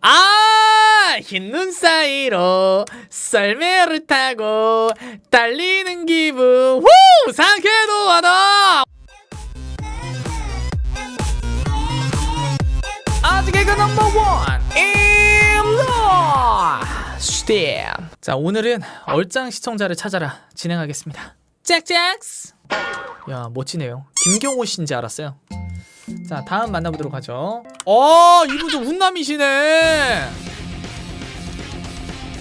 아, 흰 눈 사이로 썰매를 타고 달리는 기분. 후! 상쾌도 하다. 아직 개그 넘버 원 임로 스템 자 오늘은 얼짱 시청자를 찾아라 진행하겠습니다 잭잭스 야 멋지네요 김경호 씨인지 알았어요 자 다음 만나보도록 하죠. 어 이분 좀 훈남이시네.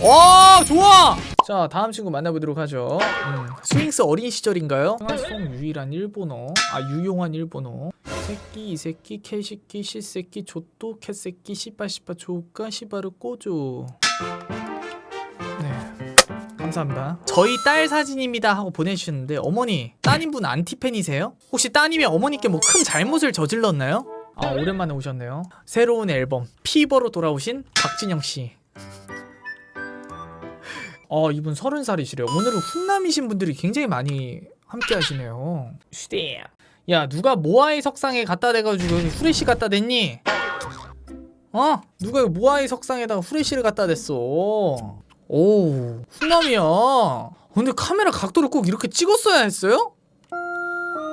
와 좋아. 자 다음 친구 만나보도록 하죠. 음, 스윙스 어린 시절인가요? 송 유일한 일본어. 아 유용한 일본어. 새끼 이 새끼 캐시끼 시새끼 조또 캐새끼 시바시바 조까 시바르 꼬조 네 감사합니다 저희 딸 사진입니다 하고 보내주셨는데 어머니 따님분 안티팬이세요? 혹시 따님이 어머니께 뭐 큰 잘못을 저질렀나요? 아 오랜만에 오셨네요 새로운 앨범 피버로 돌아오신 박진영씨 어 이분 서른 살이시래요 오늘은 훈남이신 분들이 굉장히 많이 함께 하시네요 슈대 야 누가 모아이 석상에 갖다 대가지고 후레쉬 갖다 댔니? 어? 누가 모아이 석상에다가 후레쉬를 갖다 댔어 오 훈남이야 근데 카메라 각도를 꼭 이렇게 찍었어야 했어요?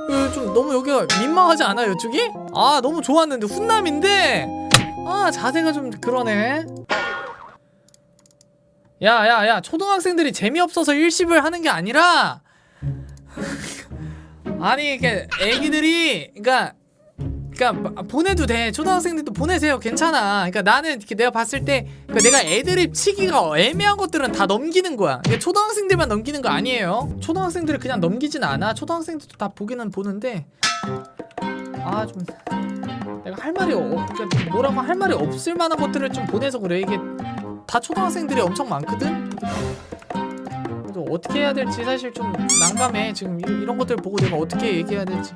이거 좀 너무 여기가 민망하지 않아요 이쪽이? 아 너무 좋았는데 훈남인데 아 자세가 좀 그러네 야 야 야 초등학생들이 재미없어서 일십을 하는 게 아니라 아니 이게 애기들이 그러니까 그러니까 보내도 돼. 초등학생들도 보내세요. 괜찮아. 그러니까 나는 이렇게 내가 봤을 때 그러니까 내가 애드립 치기가 애매한 것들은 다 넘기는 거야. 그러니까 초등학생들만 넘기는 거 아니에요. 초등학생들은 그냥 넘기진 않아. 초등학생들도 다 보기는 보는데 아 좀 내가 할 말이 없 그러니까 뭐라고 할 말이 없을 만한 것들을 좀 보내서 그래. 이게 다 초등학생들이 엄청 많거든 어떻게 해야 될지 사실 좀 난감해. 지금 이- 이런 것들 보고 내가 어떻게 얘기해야 될지.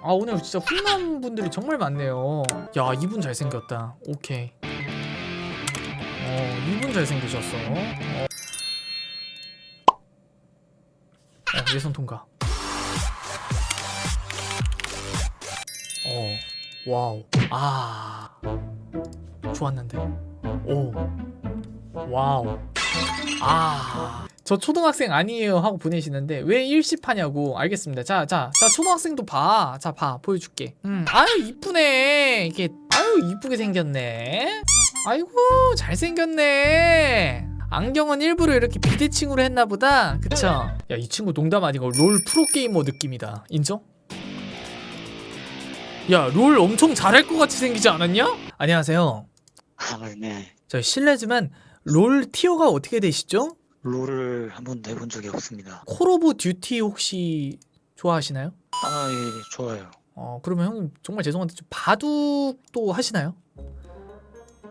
아 오늘 진짜 훈남 분들이 정말 많네요. 야 이분 잘생겼다. 오케이. 어 이분 잘생기셨어. 어, 어 예선 통과. 어 와우. 아 좋았는데. 오 와우. 아. 저 초등학생 아니에요 하고 보내시는데 왜 일십하냐고. 알겠습니다. 자자 자 초등학생도 봐 자 봐. 보여줄게. 음. 아유 이쁘네. 이게 아유 이쁘게 생겼네. 아이고 잘생겼네. 안경은 일부러 이렇게 비대칭으로 했나 보다. 그쵸? 야 이 친구 농담 아니고 롤 프로게이머 느낌이다. 인정? 야 롤 엄청 잘할 것 같이 생기지 않았냐? 안녕하세요. 아, 네. 저 실례지만 롤 티어가 어떻게 되시죠? 롤을 한번 내본 적이 없습니다. 콜 오브 듀티 혹시 좋아하시나요? 아, 예, 좋아요. 어 그러면 형님 정말 죄송한데 좀 바둑도 하시나요?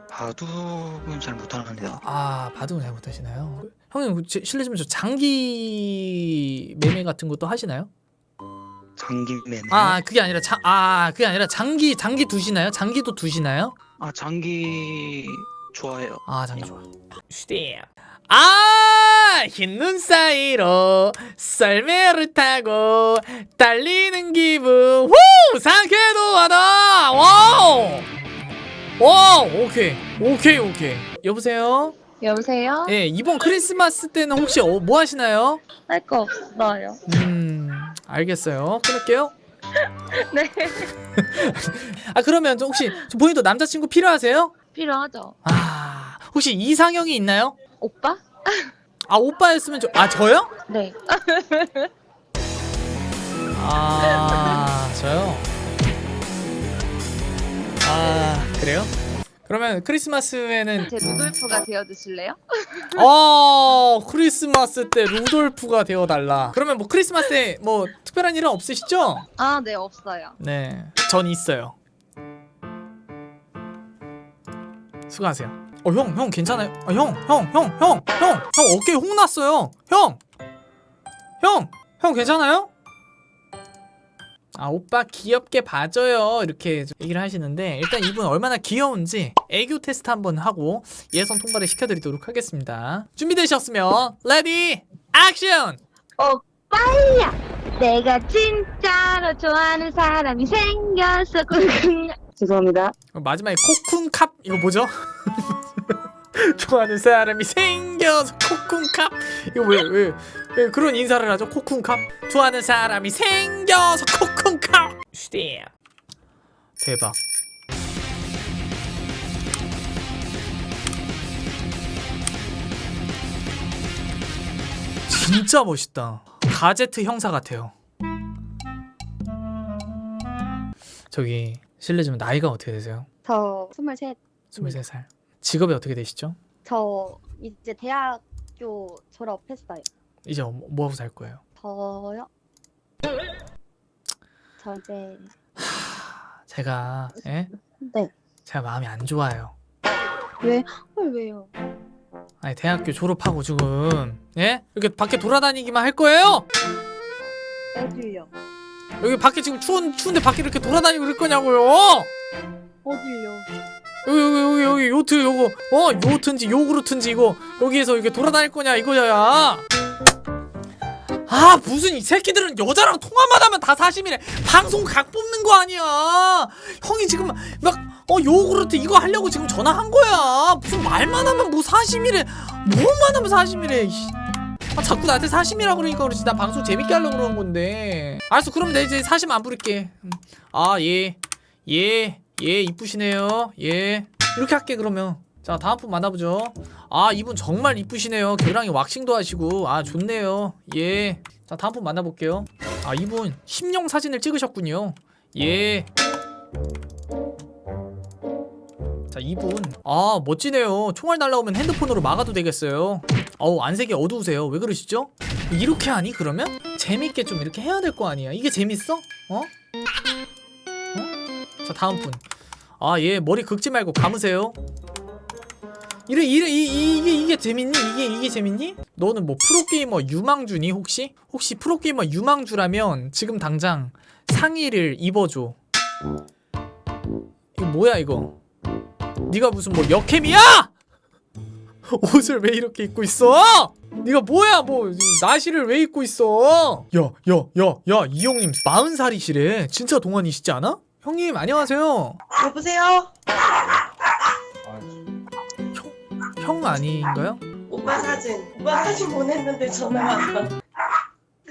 바둑은 잘 못하는데요. 아 바둑은 잘 못하시나요? 형님 제- 실례지만 저 장기 매매 같은 것도 하시나요? 장기 매매. 아 그게 아니라 장 아 그게 아니라 장기 장기 두시나요? 장기도 두시나요? 아, 장기 좋아해요. 아 장기 좋아. 슈대. 아, 흰 눈 사이로 썰매를 타고 달리는 기분. 후! 상쾌도 하다. 와우! 와우! 오케이. 오케이, 오케이. 여보세요? 여보세요? 예, 이번 크리스마스 때는 혹시 어, 뭐 하시나요? 할 거 없어요. 음, 알겠어요. 끊을게요. 네. 아, 그러면 좀 혹시 저 본인도 남자친구 필요하세요? 필요하죠. 아, 혹시 이상형이 있나요? 오빠? 아, 오빠였으면 저, 아, 저요? 네. 아 저요? 아 그래요? 그러면 크리스마스에는 제 루돌프가 되어주실래요? 어 크리스마스 때 루돌프가 되어달라 그러면 뭐 크리스마스 때뭐 특별한 일은 없으시죠? 아, 네, 없어요. 네 전 있어요 수고하세요 어 형 형 괜찮아요? 아, 형 형 형 형 형 형 어깨에 홍 났어요 형! 형! 형 괜찮아요? 아 오빠 귀엽게 봐줘요 이렇게 좀 얘기를 하시는데 일단 이분 얼마나 귀여운지 애교 테스트 한번 하고 예선 통과를 시켜드리도록 하겠습니다 준비되셨으면 레디 액션 오빠야! 내가 진짜로 좋아하는 사람이 생겼어. 꿀꿀. 죄송합니다. 마지막에 코쿤 캅 이거 뭐죠? 좋아하는 사람이 생겨서 코쿤캅. 이거 왜 왜 왜 그런 인사를 하죠? 코쿤캅? 좋아하는 사람이 생겨서 코쿤캅. 슈대 대박. 진짜 멋있다. 가제트 형사 같아요. 저기 실례지만 나이가 어떻게 되세요? 저 23, 23살 직업이 어떻게 되시죠? 저 이제 대학교 졸업했어요. 이제 뭐, 뭐 하고 살 거예요? 저요? 저 이제 제가 예? 네. 제가 마음이 안 좋아요. 왜? 헐 왜요? 아니 대학교 졸업하고 지금 예? 이렇게 밖에 돌아다니기만 할 거예요? 어딜요? 여기 밖에 지금 추운 추운데 밖에 이렇게 돌아다니고 그럴 거냐고요? 어딜요? 여기 여기 여기 여기 요트 요거. 어 요트인지 요구르트인지 이거. 여기에서 이렇게 돌아다닐 거냐 이거야. 아 무슨 이 새끼들은 여자랑 통화만 하면 다 사심이래 방송 각 뽑는 거 아니야. 형이 지금 막 어 요구르트 이거 하려고 지금 전화한 거야. 무슨 말만 하면 뭐 사심이래. 뭐만 하면 사심이래. 아 자꾸 나한테 사심이라 그러니까 그렇지. 나 방송 재밌게 하려고 그러는 건데. 알았어 그럼 내 이제 사심 안 부를게. 음. 아예 예 예 예, 이쁘시네요. 예. 이렇게 할게 그러면. 자 다음 분 만나보죠. 아 이분 정말 이쁘시네요. 겨드랑이 왁싱도 하시고. 아 좋네요. 예 자 다음 분 만나볼게요. 아 이분 심령 사진을 찍으셨군요. 예. 자 이분. 아 멋지네요. 총알 날라오면 핸드폰으로 막아도 되겠어요. 어우 안색이 어두우세요. 왜 그러시죠? 이렇게 하니 그러면? 재밌게 좀 이렇게 해야 될 거 아니야. 이게 재밌어? 어? 어? 자 다음 분 아 얘 머리 긁지 말고 감으세요 이래 이래 이, 이, 이게 이게 재밌니? 이게 이게 재밌니? 너는 뭐 프로게이머 유망주니 혹시? 혹시 프로게이머 유망주라면 지금 당장 상의를 입어줘 이거 뭐야 이거 네가 무슨 뭐 역캠이야? 옷을 왜 이렇게 입고 있어? 네가 뭐야 뭐 나시를 왜 입고 있어? 야 야 야 야 이 형님 마흔 살이시래 진짜 동안이시지 않아? 형님 안녕하세요 여보세요? 형 아닌가요? 오빠 사진. 오빠 사진 보냈는데 전화 왔어.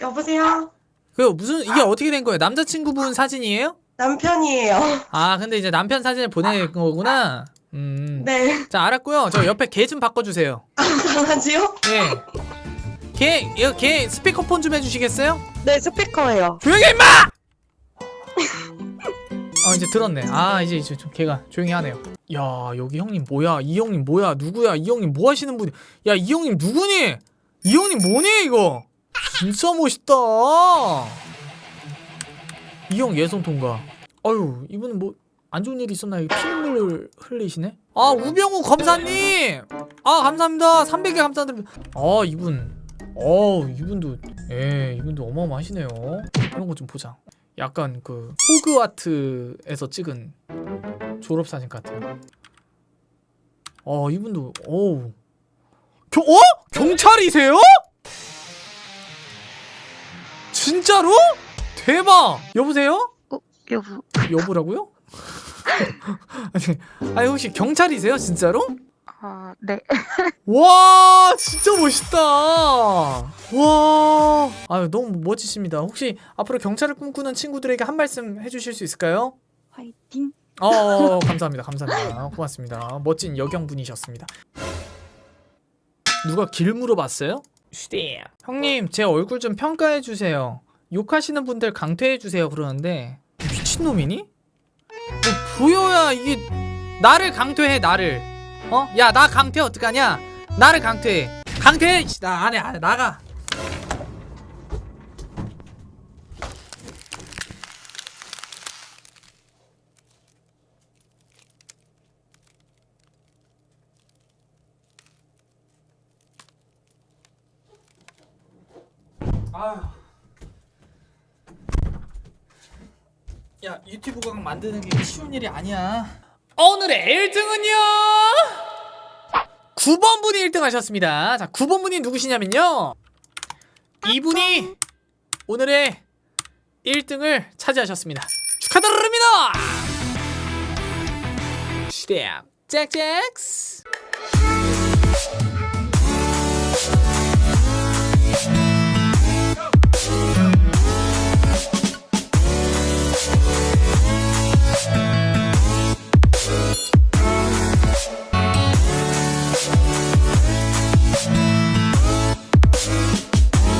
여보세요? 그 무슨 이게 어떻게 된 거예요? 남자친구분 사진이에요? 남편이에요. 아 근데 이제 남편 사진을 보낸 거구나 음. 네. 자 알았고요 저 옆에 개 좀 바꿔주세요 강아지요? 예. 개, 이거 개 스피커폰 좀 해주시겠어요? 네, 스피커예요. 조용히 해, 임마! 아 이제 들었네. 아 이제 이제 좀 걔가 조용히 하네요. 야 여기 형님 뭐야? 이 형님 뭐야? 누구야? 이 형님 뭐 하시는 분이? 야 이 형님 누구니? 이 형님 뭐니 이거? 진짜 멋있다. 이 형 예성 통과. 아유 이분은 뭐 안 좋은 일이 있었나? 이거 피눈물 흘리시네. 아 우병우 검사님. 아 감사합니다. 300개 감사드립니다. 아 이분. 어 이분도 예 이분도 어마어마하시네요. 이런 거 좀 보자. 약간 그 호그와트에서 찍은 졸업 사진 같아요. 어 이분도 어우 겨, 어? 경찰이세요? 진짜로? 대박! 여보세요? 여보. 여보라고요? 아니, 아니 혹시 경찰이세요 진짜로? 아, 네. 와 진짜 멋있다 와. 아유 너무 멋지십니다. 혹시 앞으로 경찰을 꿈꾸는 친구들에게 한 말씀 해주실 수 있을까요? 화이팅. 어 감사합니다. 감사합니다. 고맙습니다. 멋진 여경분이셨습니다. 누가 길 물어봤어요? 슈대 형님 제 얼굴 좀 평가해 주세요. 욕하시는 분들 강퇴해 주세요 그러는데. 미친놈이니? 뭐 보여야 이게 나를 강퇴해 나를. 어? 야 나 강퇴 어떡하냐? 나를 강퇴해. 강퇴해! 이씨, 나 안해 안해 나가 아휴. 야 유튜브 강 만드는 게 쉬운 일이 아니야. 오늘의 1등은요? 9번 분이 1등 하셨습니다. 자 9번 분이 누구시냐면요. 이분이 오늘의 1등을 차지하셨습니다. 축하드립니다! 슈대 잭잭스